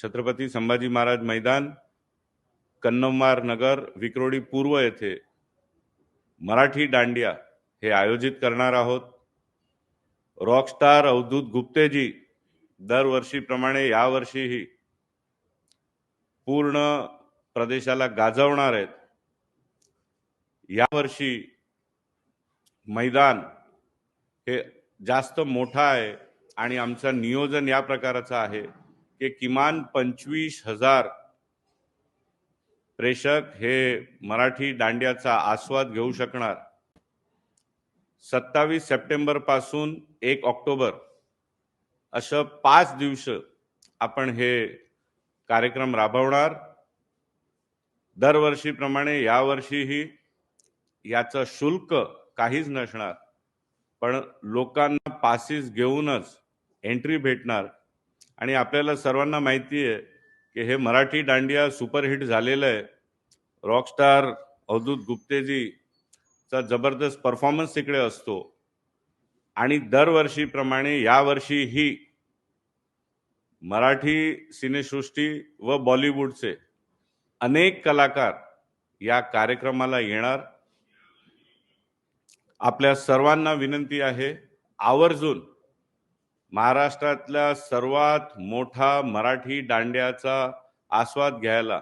छत्रपती संभाजी महाराज मैदान कन्नमवार नगर विक्रोडी पूर्व येथे मराठी दांडिया हे आयोजित करणार आहोत. रॉकस्टार अवधूत गुप्तेजी दरवर्षीप्रमाणे यावर्षीही पूर्ण प्रदेशाला गाजवणार आहेत. यावर्षी मैदान हे जास्त मोठं आहे आणि आमचं नियोजन या प्रकाराचं आहे. की किमान पंचवीस हजार प्रेक्षक हे मराठी दांड्याचा आस्वाद घेऊ शकणार. सत्तावीस सप्टेंबरपासून एक ऑक्टोबर असं पाच दिवस आपण हे कार्यक्रम राबवणार. दरवर्षीप्रमाणे यावर्षीही याचं शुल्क काहीच नसणार. पण लोकांना पासेस घेऊनच एंट्री भेटणार. आणि आपल्याला सर्वांना माहिती आहे की हे मराठी दांडिया सुपरहिट झालेलं आहे. रॉकस्टार अवधूत गुप्तेजीचा जबरदस्त परफॉर्मन्स तिकडे असतो. आणि दरवर्षीप्रमाणे यावर्षीही मराठी सिनेसृष्टी व बॉलिवूडचे अनेक कलाकार या कार्यक्रमाला येणार. आपल्या सर्वांना विनंती आहे आवर्जून महाराष्ट्रातल्या सर्वात मोठा मराठी दांड्याचा आस्वाद घ्यायला